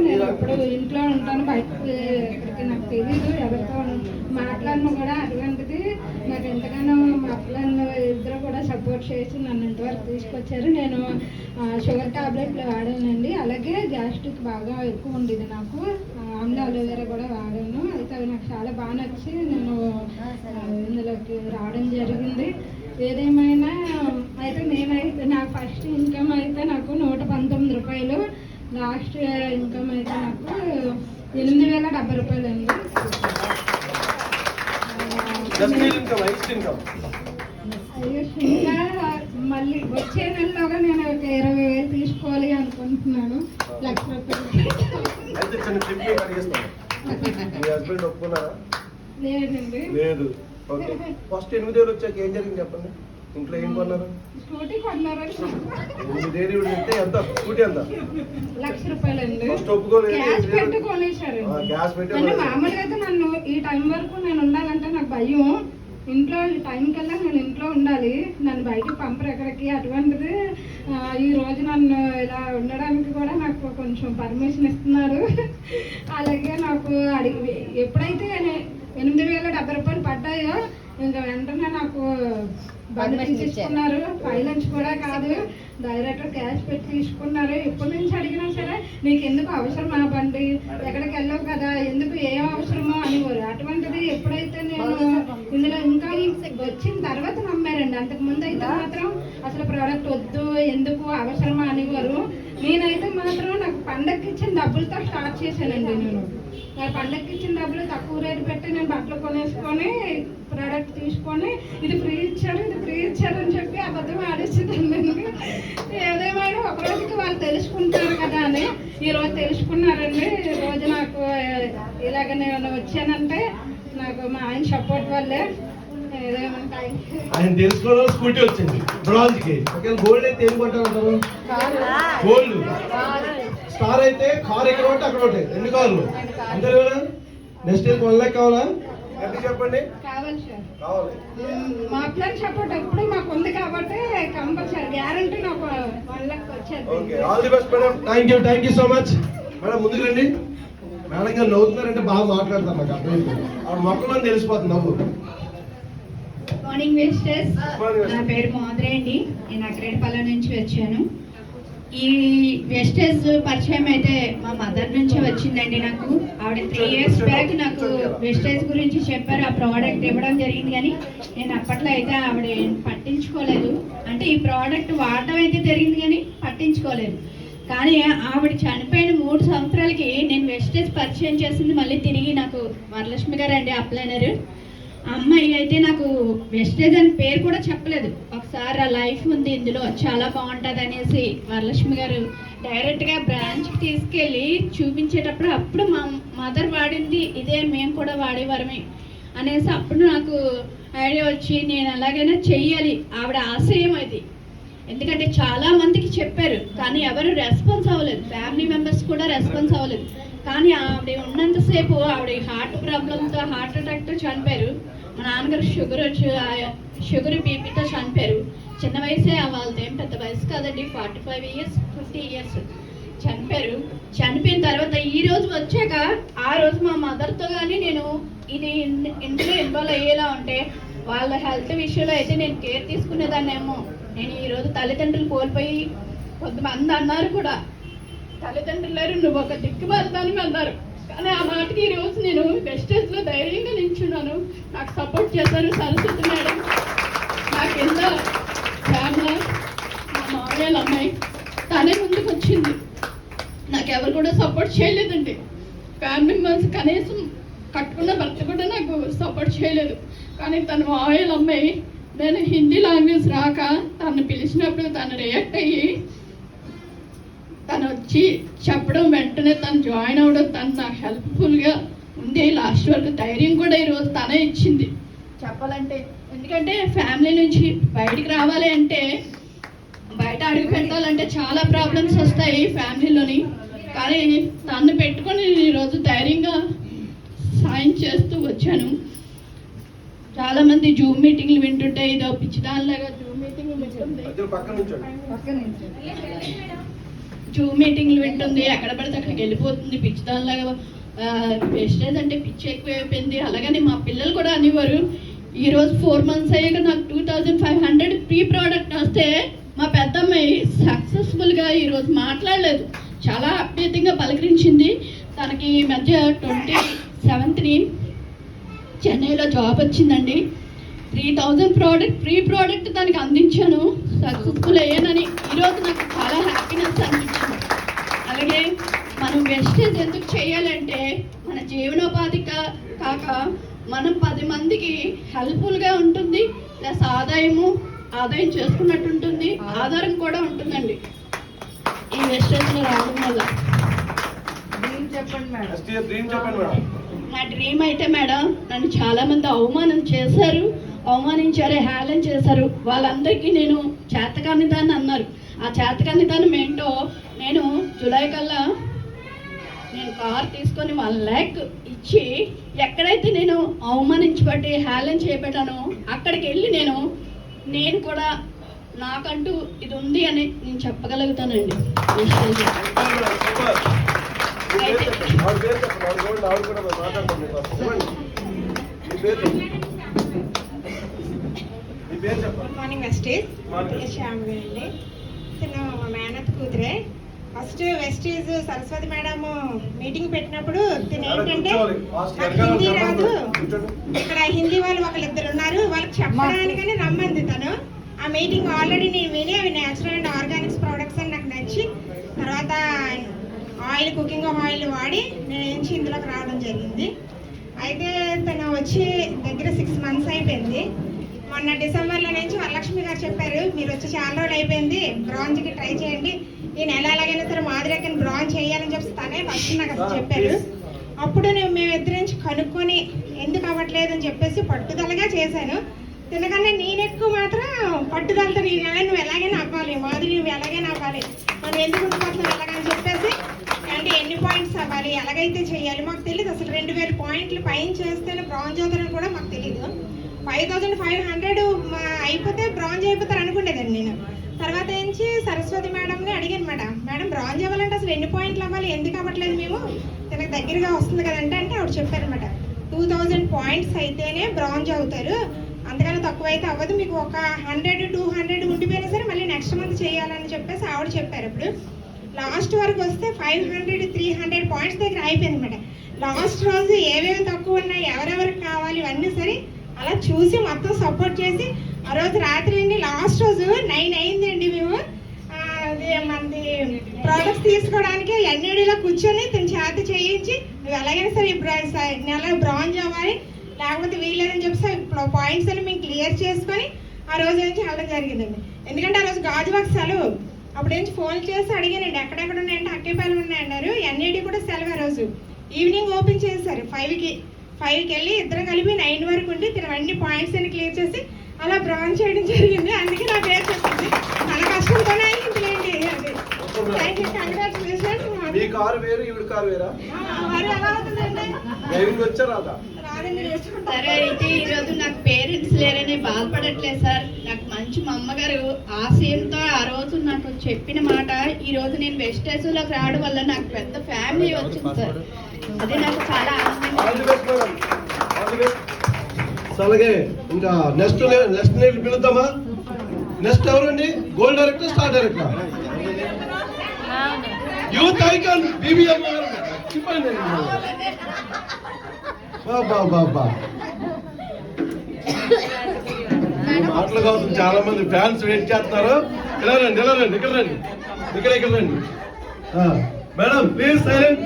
నేను ఎప్పుడు ఇంట్లో ఉంటాను బయటకి ఎక్కడికి నాకు తెలియదు ఎవరితో మాట్లాడినా కూడా అటువంటిది నాకు ఎంతగానో మా పిల్లలు ఇద్దరు కూడా సపోర్ట్ చేసి నన్ను ఇంతవరకు తీసుకొచ్చారు. నేను షుగర్ టాబ్లెట్లు వాడానండి. అలాగే గ్యాస్ట్రిక్ బాగా ఎక్కువ ఉండేది నాకు. ఆ, ఆమ్లా అలోవేరా కూడా వాడాను. అయితే అవి నాకు చాలా బాగా నచ్చి నేను ఇందులోకి రావడం జరిగింది. ఏదేమైనా అయితే నేనైతే నా ఫస్ట్ ఇన్కమ్ అయితే నాకు నూట పంతొమ్మిది రూపాయలు లాస్ట్ ఇన్కమ్ అయితే నాకు ఎనిమిది వేల డెబ్బై రూపాయలు అండి ఇంకా మళ్ళీ వచ్చే నెలలోగా నేను ఒక ఇరవై వేలు తీసుకోవాలి అనుకుంటున్నాను. లక్ష రూపాయలు. లేదండి. లేదు. ఫస్ట్ ఎనిమిది వేలు వచ్చాక ఏం జరిగింది చెప్పండి? ఇంట్లో ఏం కొన్నారు? స్కూటీ ఎనిమిది వేలు అంటే ఎంత? స్కూటీ ఎంత? లక్ష రూపాయలండి. ఫస్ట్ ఒప్పుకోలేదు క్యాష్ పెట్టి కొనేశారు. పెట్టి అంటే. మామూలుగా అయితే నన్ను ఈ టైం వరకు నేను ఉండాలంటే నాకు భయం. ఇంట్లో టైం కల్లా నేను ఇంట్లో ఉండాలి. నన్ను బయటకు పంపరు ఎక్కడికి. అటువంటిది ఈ రోజు నన్ను ఇలా ఉండడానికి కూడా నాకు కొంచెం పర్మిషన్ ఇస్తున్నారు. అలాగే నాకు అడిగి ఎప్పుడైతే ఎనిమిది వేల డెబ్బై రూపాయలు పడ్డాయో ఇంకా వెంటనే నాకు తీసుకున్నారు. ఫైనాన్స్ కూడా కాదు. డైరెక్ట్ క్యాష్ పెట్టి తీసుకున్నారు. ఎప్పటి నుంచి అడిగినా సరే నీకు ఎందుకు అవసరం ఆ బండి? ఎక్కడికి వెళ్ళవు కదా? ఎందుకు? ఏం అవసరమో? అనేవారు అటువంటిది ఎప్పుడైతే నేను ఇందులో ఇంకా వచ్చిన తర్వాత నమ్మారండి. అంతకు ముందు అయితే మాత్రం అసలు ప్రోడక్ట్ వద్దు ఎందుకు అవసరమా అనేవారు నేనైతే మాత్రం నాకు పండగకి ఇచ్చిన డబ్బులతో స్టార్ట్ చేశానండి నేను. నా పండగకి ఇచ్చిన డబ్బులు తక్కువ రేటు పెట్టి నేను బట్టలు కొనేసుకొని ప్రోడక్ట్ తీసుకొని ఇది ఫ్రీ ఇచ్చారు ఇది ఫ్రీ ఇచ్చారు అని చెప్పి అబద్ధం ఆడేసేదాన్ని ఏదేమైనా ఒక రోజుకి వాళ్ళు తెలుసుకుంటారు కదా అని. ఈ రోజు తెలుసుకున్నారండి. ఈ రోజు నాకు ఇలాగ నేను వచ్చానంటే నాకు మా ఆయన సపోర్ట్ వల్లే ఆయన తెలుసుకోవడం స్కూటీ వచ్చింది. బ్రాంజ్కి ఒకవేళ గోల్డ్ అయితే ఏం కొంటారంటారు గోల్డ్ స్టార్ అయితే కార్ ఎక్కడ ఉంటే అక్కడ ఉంటాయి ఎన్ని కార్లు. అంతే కదా నెక్స్ట్ ఇయర్ వన్ కావాలా? ఎంత చెప్పండి? కావాలి సార్. కావాలి. మా ప్లాన్ సపోర్ట్ ఎప్పుడు మాకు ఉంది కాబట్టి కంపల్సరీ గ్యారంటీ నాకు వన్ లాక్ వచ్చేది. Okay all the best madam. Thank you thank you so much madam ముందుకు రండి. మేడం గారు నవ్వుతున్నారంటే బాగా మాట్లాడతారు నాకు అర్థమైంది. ఆవిడ మొక్కలని తెలిసిపోతుంది నవ్వు. మార్నింగ్ Morning, నా పేరు మాధురి అండి. నేను అక్రేడిపల్లి నుంచి వచ్చాను. ఈ వెస్టేజ్ పరిచయం అయితే మా మదర్ నుంచి వచ్చిందండి నాకు. ఆవిడ త్రీ ఇయర్స్ బ్యాక్ నాకు వెస్టేజ్ గురించి చెప్పారు ఆ ప్రోడక్ట్ ఇవ్వడం జరిగింది కానీ నేను అప్పట్లో అయితే ఆవిడ పట్టించుకోలేదు. అంటే ఈ ప్రోడక్ట్ వాడడం అయితే జరిగింది కానీ పట్టించుకోలేదు. కానీ ఆవిడ చనిపోయిన మూడు సంవత్సరాలకి నేను వెస్టేజ్ పరిచయం చేసింది మళ్ళీ తిరిగి నాకు వరలక్ష్మి గారు అండి అప్లైనర్. అమ్మాయి అయితే నాకు వెస్టేజ్ అని పేరు కూడా చెప్పలేదు. సార్ ఆ లైఫ్ ఉంది ఇందులో చాలా బాగుంటుంది అనేసి వరలక్ష్మి గారు డైరెక్ట్గా బ్రాంచ్కి తీసుకెళ్ళి చూపించేటప్పుడు అప్పుడు మా మదర్ వాడింది ఇదే మేము కూడా వాడేవారమే అనేసి అప్పుడు నాకు ఐడియా వచ్చి నేను ఎలాగైనా చెయ్యాలి ఆవిడ ఆశయం అది. ఎందుకంటే చాలా మందికి చెప్పారు కానీ ఎవరు రెస్పాన్స్ అవ్వలేదు. ఫ్యామిలీ మెంబర్స్ కూడా రెస్పాన్స్ అవ్వలేదు. కానీ ఆవిడ ఉన్నంతసేపు ఆవిడ హార్ట్ ప్రాబ్లంతో హార్ట్ అటాక్తో చనిపోయారు. మా నాన్నగారు షుగర్ వచ్చి షుగర్ బీపీతో చనిపోయారు. చిన్న వయసే వాళ్ళది ఏం పెద్ద వయసు కాదండి forty five years fifty years చనిపోయారు. చనిపోయిన తర్వాత ఈ రోజు వచ్చాక ఆ రోజు మా మదర్తో కానీ నేను ఇది ఇంట్లో ఇన్వాల్వ్ అయ్యేలా ఉంటే వాళ్ళ హెల్త్ విషయంలో అయితే నేను కేర్ తీసుకునేదాన్నేమో. నేను ఈరోజు తల్లిదండ్రులు కోల్పోయి కొంతమంది అన్నారు కూడా. తల్లిదండ్రులు లేరు నువ్వు ఒక దిక్కు వెళ్తాను అన్నారు. కానీ ఆ మాటకి ఈ రోజు నేను వెస్టేజ్లో ధైర్యంగా నించున్నాను నాకు సపోర్ట్ చేశారు సరస్వతి మేడం నా కింద ఫ్యామిలీ మా మామయ్యల అమ్మాయి. తనే ముందుకు వచ్చింది నాకు ఎవరు కూడా సపోర్ట్ చేయలేదండి. ఫ్యామిలీ మెంబర్స్ కనీసం కట్టుకున్న భర్త కూడా నాకు సపోర్ట్ చేయలేదు. కానీ తన మామయ్యల అమ్మాయి నేను హిందీ లాంగ్వేజ్ రాక తను పిలిచినప్పుడు తను రియాక్ట్ అయ్యి తను వచ్చి చెప్పడం వెంటనే తను జాయిన్ అవ్వడం తను నాకు హెల్ప్ఫుల్గా ఉంది లాస్ట్ వరకు ధైర్యం కూడా ఈరోజు తనే ఇచ్చింది. చెప్పాలంటే ఎందుకంటే ఫ్యామిలీ నుంచి బయటికి రావాలి అంటే బయట అడుగు పెట్టాలంటే చాలా ప్రాబ్లమ్స్ వస్తాయి ఫ్యామిలీలోని కానీ తను పెట్టుకొని నేను ఈరోజు ధైర్యంగా సాయం చేస్తూ వచ్చాను. చాలా మంది జూమ్ మీటింగ్లు వింటుంటే ఇదో పిచ్చిదానిలాగా జూమ్ మీటింగ్ వింటుంది జూమ్ మీటింగ్లు వింటుంది ఎక్కడ పడితే అక్కడికి వెళ్ళిపోతుంది పిచ్చిదానిలాగా వెస్టేజ్ అంటే పిచ్చి ఎక్కువైపోయింది. అలాగని మా పిల్లలు కూడా అనేవారు ఈరోజు ఫోర్ మంత్స్ అయ్యాక నాకు two thousand five hundred pre product వస్తే మా పెద్దమ్మాయి సక్సెస్ఫుల్గా ఈరోజు మాట్లాడలేదు. చాలా అప్యతంగా పలకరించింది. తనకి ఈ మధ్య ట్వంటీ సెవెంత్ని చెన్నైలో జాబ్ వచ్చిందండి. Three thousand product free product దానికి అందించాను. సక్సెస్ఫుల్ అయ్యానని. ఈరోజు నాకు చాలా హ్యాపీనెస్ అనిపించింది. అలాగే మనం వెస్టేజ్ ఎందుకు చేయాలంటే మన జీవనోపాధి కా- కాక మనం పది మందికి హెల్ప్ఫుల్గా ఉంటుంది ప్లస్ ఆదాయము ఆదాయం చేసుకున్నట్టు ఉంటుంది ఆధారం కూడా ఉంటుందండి. ఈ వెస్టేజ్లో రావడం వల్ల? నెక్స్ట్ ఇయర్ డ్రీమ్ చెప్పండి మేడం. నా డ్రీమ్ అయితే మేడం నన్ను చాలా మంది అవమానం చేశారు అవమానించారు హేళన చేశారు. వాళ్ళందరికీ నేను చేతకాని దాన్ని అన్నారు. ఆ చేతకాని దాన్ని ఏంటో నేను జూలై కల్లా నేను కార్ తీసుకొని వన్ ల్యాక్ ఇచ్చి ఎక్కడైతే నేను అవమానించబట్టి హేళన చేపట్టానో అక్కడికి వెళ్ళి నేను నేను కూడా నాకంటూ ఇది ఉంది అని నేను చెప్పగలుగుతానండి. Good morning morning. శ్యామ్ అండి మా మేనత్ కూతురే first Vestige Saraswati madam meeting పెట్టినప్పుడు తిను ఏంటంటే హిందీ. రాదు. ఇక్కడ హిందీ వాళ్ళు ఒకళ్ళిద్దరు ఉన్నారు. వాళ్ళకి చెప్పడానికని రమ్మంది తను. ఆ మీటింగ్ ఆల్రెడీ నేను విని అవి నేచురల్ అండ్ ఆర్గానిక్స్ ప్రోడక్ట్స్ అని నాకు నచ్చి తర్వాత ఆయిల్ కుకింగ్ ఆయిల్ వాడి నేను ఏంచి ఇందులోకి రావడం జరిగింది. అయితే తను వచ్చి దగ్గర సిక్స్ మంత్స్ అయిపోయింది. మొన్న డిసెంబర్లో నుంచి వరలక్ష్మి గారు చెప్పారు మీరు వచ్చి చాలా రోజులు అయిపోయింది బ్రాంజ్కి ట్రై చేయండి. ఈ నెల ఎలాగైనా సరే మాదిరికని బ్రాంజ్ చేయాలని చెప్పి తనే ఫస్ట్ నాకు అసలు చెప్పారు. అప్పుడు నేను మేమిద్దరి నుంచి కనుక్కొని ఎందుకు అవ్వట్లేదు అని చెప్పేసి పట్టుదలగా చేశాను. తినకన్నా నేను ఎక్కువ మాత్రం పట్టుదలతో ఈ నెల నువ్వు ఎలాగైనా అవ్వాలి మాదిరి నువ్వు ఎలాగైనా అవ్వాలి మనం ఎందుకు ఉండిపోతున్నావు ఎలాగని చెప్పేసి అంటే ఎన్ని పాయింట్స్ అవ్వాలి ఎలాగైతే చేయాలి మాకు తెలియదు అసలు రెండు వేల పాయింట్లు పైన చేస్తేనే బ్రాంజ్ అవుతారని కూడా మాకు తెలియదు ఫైవ్ థౌజండ్ ఫైవ్ హండ్రెడ్ అయిపోతే బ్రాంజ్ అయిపోతారు అనుకునేదాన్ని నేను. తర్వాత ఏంచి సరస్వతి మేడంని అడిగాను మేడం. మేడం బ్రాంజ్ అవ్వాలంటే అసలు ఎన్ని పాయింట్లు అవ్వాలి? ఎందుకు అవ్వట్లేదు మేము? తనకు దగ్గరగా వస్తుంది కదంటే అంటే ఆవిడ చెప్పారనమాట టూ థౌజండ్ పాయింట్స్ అయితేనే బ్రాంజ్ అవుతారు. అంతకన్నా తక్కువ అయితే అవ్వదు. మీకు ఒక హండ్రెడ్ టూ హండ్రెడ్ ఉండిపోయినా సరే మళ్ళీ నెక్స్ట్ మంత్ చేయాలని చెప్పేసి ఆవిడ చెప్పారు ఇప్పుడు. లాస్ట్ వరకు వస్తే five hundred three hundred points దగ్గర అయిపోయింది మేడం లాస్ట్ రోజు ఏవేవి తక్కువ ఉన్నాయి ఎవరెవరికి కావాలి ఇవన్నీ సరే అలా చూసి మొత్తం సపోర్ట్ చేసి ఆ రోజు రాత్రి అండి లాస్ట్ రోజు నైన్ అయిందండి మేము. మనది ప్రోడక్ట్స్ తీసుకోవడానికి ఎన్ఏడిలో కూర్చొని తన చేత చేయించి నువ్వు ఎలాగైనా సరే ఇప్పుడు నెల బ్రాంజ్ అవ్వాలి లేకపోతే వీల్లేదని చెప్పి పాయింట్స్ అని మేము క్లియర్ చేసుకొని ఆ రోజు నుంచి వెళ్ళడం జరిగిందండి. ఎందుకంటే ఆ రోజు గాజువాక్ సెలవు. అప్పుడు నుంచి ఫోన్ చేసి అడిగానండి ఎక్కడెక్కడ ఉన్నాయంటే అక్కేపాలెం ఉన్నాయన్నారు ఎన్ఏడి కూడా సెలవు ఆ రోజు. ఈవినింగ్ ఓపెన్ చేశారు. ఫైవ్కి ఫైవ్కి వెళ్ళి ఇద్దరం కలిపి నైన్ వరకు ఉండి తిన అన్ని పాయింట్స్ అని క్లియర్ చేసి అలా బ్రాంచ్ చేయడం జరిగింది. అందుకే నా పేరు చెప్పింది. మన కష్టంతోనే అయిందిలేండి. అది. థ్యాంక్ యూ మీ కారు వేరు ఈవిడ కారు వేరా? మరి ఎలా అవుతుందండి? డ్రైవింగ్ సరే అయితే ఈరోజు నాకు పేరెంట్స్ లేరని బాధపడట్లేదు సార్. నాకు మంచి మా అమ్మగారు ఆశయంతో ఆ రోజు నాకు చెప్పిన మాట ఈ రోజు నేను వెస్టేజ్లోకి రావడం వల్ల నాకు పెద్ద ఫ్యామిలీ వచ్చింది సార్. అది నాకు చాలా ఆనందంగా సో అలాగే ఇంకా నెక్స్ట్ నెక్స్ట్ నేను పిలుద్దామా? నెక్స్ట్ ఎవరండి? Gold director star director? Youth icon BBM చెప్పండి. బాబా బాబా ఈ మాటలు కోసం చాలా మంది ఫ్యాన్స్ వెయిట్ చేస్తున్నారు. ఇలా రండి ఇలా రండి ఇక్కడ రండి. ఇక్కడ ఇక్కడ రండి. Madam please silent